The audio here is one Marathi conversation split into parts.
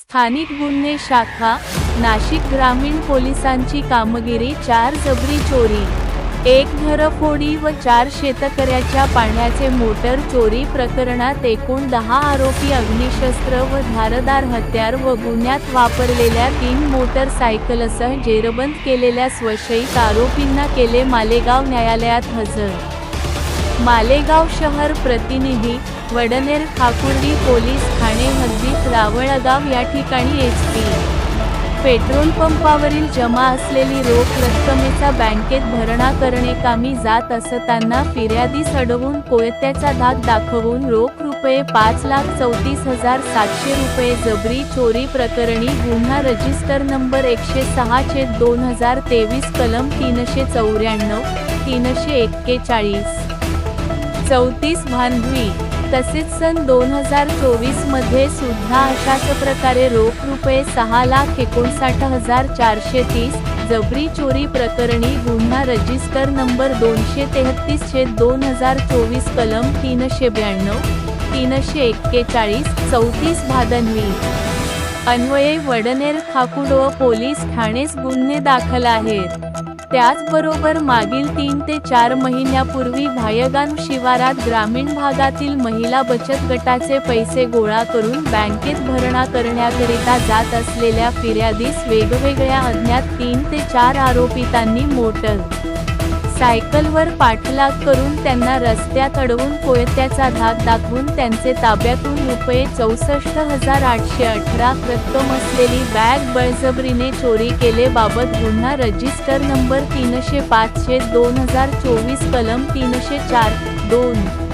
स्थानिक गुन्हे शाखा नाशिक ग्रामीण पोलिसांची कामगिरी चार जबरी चोरी एक घरफोडी व चार शेतकऱ्याच्या पाण्याचे मोटर चोरी प्रकरणात एकूण दहा आरोपी अग्निशस्त्र व धारदार हत्यार व गुन्ह्यात वापरलेल्या तीन मोटरसायकलसह जेरबंद केलेल्या स्वशयित आरोपींना केले मालेगाव न्यायालयात हजर मालेगाव शहर प्रतिनिधी वडनेर ठाकुर्डी पोलीस ठाणे हद्दीत रावळगाव या ठिकाणी एच पी पेट्रोल पंपावरील जमा असलेली रोख रक्कमेचा बँकेत भरणा करणे कामी जात असताना फिर्यादी सडवून कोयत्याचा धाक दाखवून रोख रुपये पाच लाख चौतीस हजार सातशे रुपये जबरी चोरी प्रकरणी गुन्हा रजिस्टर नंबर एकशे सहा छेद दोन हजार तेवीस कलम तीनशे चौऱ्याण्णव तीनशे एक्केचाळीस. चौतीस भानवी तसेच सन दोन हजार चोवीसमध्ये सुद्धा अशाच प्रकारे रोख रुपये सहा लाख एकोणसाठ हजार चारशे तीस जबरी चोरी प्रकरणी गुन्हा रजिस्टर नंबर दोनशे तेहतीस छेद दोन हजार चोवीस कलम तीनशे ब्याण्णव तीनशे एक्केचाळीस चौतीस भादनवी. अन्वये वडनेर खाकुड व पोलीस ठाणेच गुन्हे दाखल आहेत. त्याचबरोबर मागील तीन ते चार महिन्यापूर्वी भायगान शिवारात ग्रामीण भागातील महिला बचत गटाचे पैसे गोळा करून बँकेत भरणा करण्याकरिता जात असलेल्या फिर्यादीस वेगवेगळ्या अज्ञात तीन ते चार आरोपितांनी मोटर सायकलवर पाठलाग करून त्यांना रस्त्यात अडवून कोयत्याचा धाक दाखवून त्यांचे ताब्यातून रुपये चौसष्ट हजार आठशे अठरा रक्कम असलेली बॅग बळजबरीने चोरी केले बाबत गुन्हा रजिस्टर नंबर तीनशे पाचशे दोन हजार चोवीस कलम तीनशे चार दोन.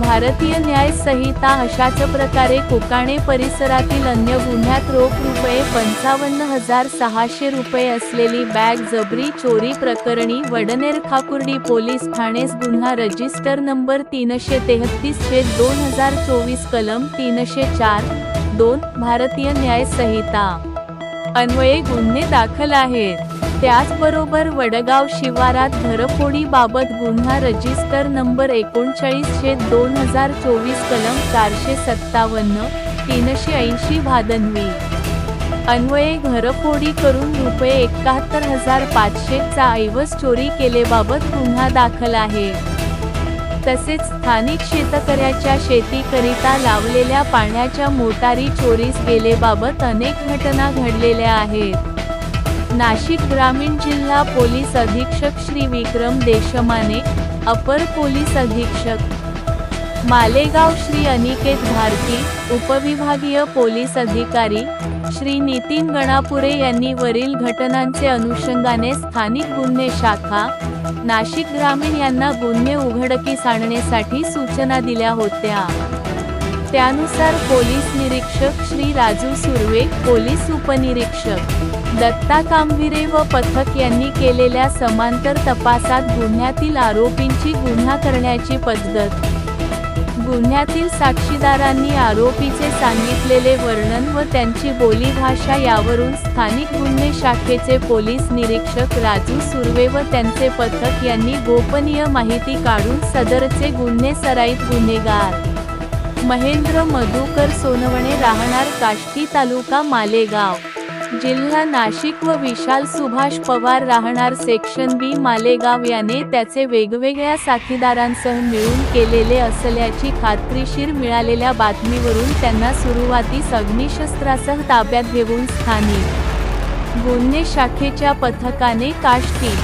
भारतीय न्याय संहिता अशाच प्रकारे कोकाणे परिसरातील अन्य गुन्ह्यात रोख रुपये पंचावन्न हजार सहाशे रुपये असलेली बॅग जबरी चोरी प्रकरणी वडनेर खाकुर्डी पोलीस ठाणेस गुन्हा रजिस्टर नंबर तीनशे तेहतीस छेद दोन हजार चोवीस कलम तीनशे चार दोन भारतीय न्याय संहिता. अन्वये गुन्हे दाखल आहेत. त्याचबरोबर वडगाव शिवारात घरफोडीबाबत गुन्हा रजिस्टर नंबर एकोणचाळीस छेद दोन हजार चोवीस कलम चारशे सत्तावन्न तीनशे ऐंशी भादनवी. अन्वये घरफोडी करून रुपये एकाहत्तर हजार पाचशेचा ऐवज चोरी केलेबाबत गुन्हा दाखल आहे. तसेच स्थानिक शेतकऱ्याच्या शेतीकरिता लावलेल्या पाण्याच्या मोटारी चोरीस गेलेबाबत अनेक घटना घडलेल्या आहेत. नाशिक ग्रामीण जिल्हा पोलीस अधीक्षक श्री विक्रम देशमाने अपर पोलीस अधीक्षक मालेगाव श्री अनिकेत भारती उपविभागीय पोलीस अधिकारी श्री नितीन गणापुरे यांनी वरील घटनांचे अनुषंगाने स्थानिक गुन्हे शाखा नाशिक ग्रामीण यांना गुन्हे उघडकीस आणण्यासाठी सूचना दिल्या होत्या. त्यानुसार पोलीस निरीक्षक श्री राजू सुर्वे पोलीस उपनिरीक्षक दत्ता कामविरे व पथक यांनी केलेल्या समांतर तपासात गुन्ह्यातील आरोपींची गुन्हा करण्याची पद्धत. गुन्ह्यातील साक्षीदारांनी आरोपीचे सांगितलेले वर्णन व त्यांची बोलीभाषा यावरून स्थानिक गुन्हे शाखेचे पोलीस निरीक्षक राजू सुर्वे व त्यांचे पथक यांनी गोपनीय माहिती काढून सदरचे गुन्हे सराईत गुन्हेगार. महेंद्र मधुकर सोनवणे राहणार काष्टी तालुका मालेगाव. जिल्हा नाशिक व विशाल सुभाष पवार राहणार सेक्शन बी मालेगाव याने त्याचे वेगवेगळ्या साथीदारांसह मिळून केलेले असल्याची खात्रीशीर मिळालेल्या बातमीवरून त्यांना सुरुवातीस अग्निशस्त्रासह ताब्यात घेऊन स्थानिक गुन्हे शाखेच्या पथकाने काष्टी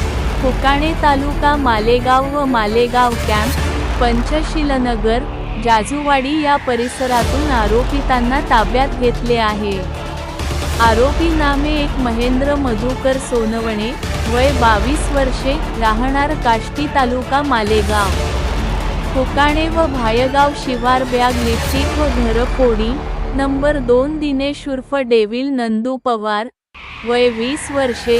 फुकाणे तालुका मालेगाव व मालेगाव कॅम्प पंचशीलनगर जाजूवाडी या परिसरातून आरोपितांना ताब्यात घेतले आहे. आरोपी नामे एक महेंद्र मधुकर सोनवणे वय बावीस वर्षे राहणार काष्टी तालुका मालेगाव. फुकाणे व भायगाव शिवार बॅग निश्चित व घरफोडी नंबर दोन दिनेश उर्फ डेविल नंदू पवार वय वीस वर्षे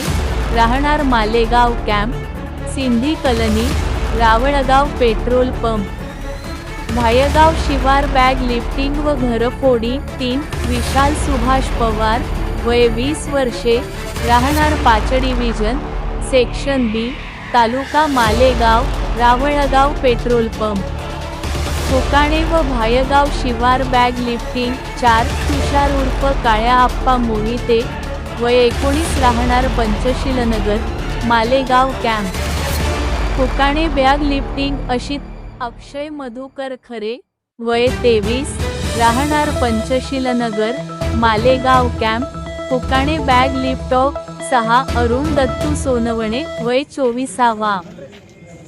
राहणार Malegaon camp Sindhi colony Rawalgaon petrol pump. Bhaygaon शिवार बॅग लिफ्टिंग व घरफोडी तीन विशाल सुभाष पवार वय वीस वर्षे राहणार पाचडी विजन सेक्शन बी तालुका मालेगाव रावळगाव पेट्रोल पंप. कोकाणे व भायगाव शिवार बॅग लिफ्टिंग चार तुषार उर्फ काळ्या आप्पा मोहिते वय एकोणीस राहणार Panchsheelnagar Malegaon camp. Kokane bag lifting अशी अक्षय मधुकर खरे वय तेवीस राहणार Panchsheelnagar Malegaon camp. Kokane bag lifting सहा अरुण दत्तू सोनवणे वय चोवीसावा.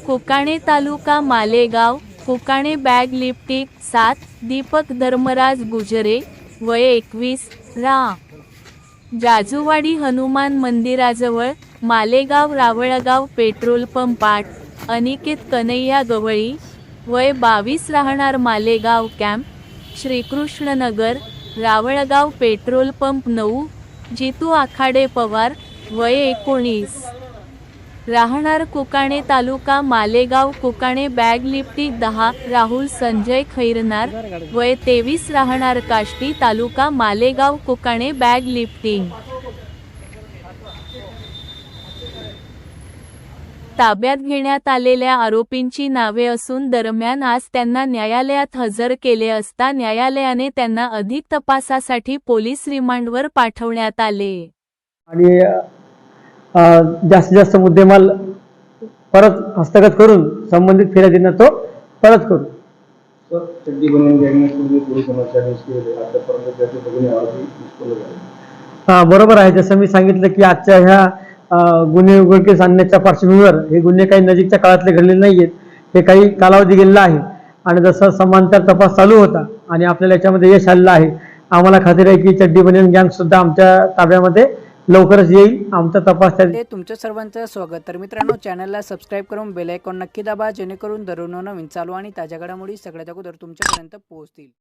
कोकाणे तालुका मालेगाव कोकाणे बॅग लिपटिक सात दीपक धर्मराज गुजरे वय एकवीस रा. जाजूवाडी हनुमान मंदिराजवळ मालेगाव रावळगाव पेट्रोल पंप आठ अनिकेत कन्हैया गवळी वय बावीस राहणार Malegaon camp Shrikrishnanagar Rawalgaon petrol pump नऊ जितू आखाडे पवार वय एकोणीस. राहणार कोकाणे तालुका मालेगाव कोकाणे बॅग लिफ्टी दहा राहुल संजय खैरनार वय तेवीस राहणार काष्टी तालुका मालेगाव कोकाणे बॅग लिफ्टिंग ताब्यात घेण्यात आलेल्या आरोपींची नावे असून दरम्यान आज त्यांना न्यायालयात हजर केले असता न्यायालयाने त्यांना अधिक तपासासाठी पोलीस रिमांडवर पाठवण्यात आले. आणि अ, जास्तीत जास्त मुद्देमाल परत हस्तगत करून संबंधित फिर्यादींना तो परत करू. हा, बरोबर आहे. जसं मी सांगितलं की आजच्या ह्या गुन्हे उघडकीस आणण्याच्या पार्श्वभूमीवर हे गुन्हे काही नजीकच्या काळातले घडलेले नाही आहेत हे काही कालावधी गेलेला आहे. आणि जसं समांतर तपास चालू होता आणि आपल्याला याच्यामध्ये यश आलेलं आहे आम्हाला खात्री आहे की चड्डी बनियन गँग सुद्धा आमच्या ताब्यामध्ये लवकरच येईल. आमचा तपास त्या ते तुमच्या सर्वांचं स्वागत. तर मित्रांनो चॅनलला सबस्क्राईब करून बेल आयकॉन नक्की दाबा जेणेकरून दररोज नवीन चालू आणि ताज्या घडामोडी सगळ्यात अगोदर तुमच्यापर्यंत पोहोचतील.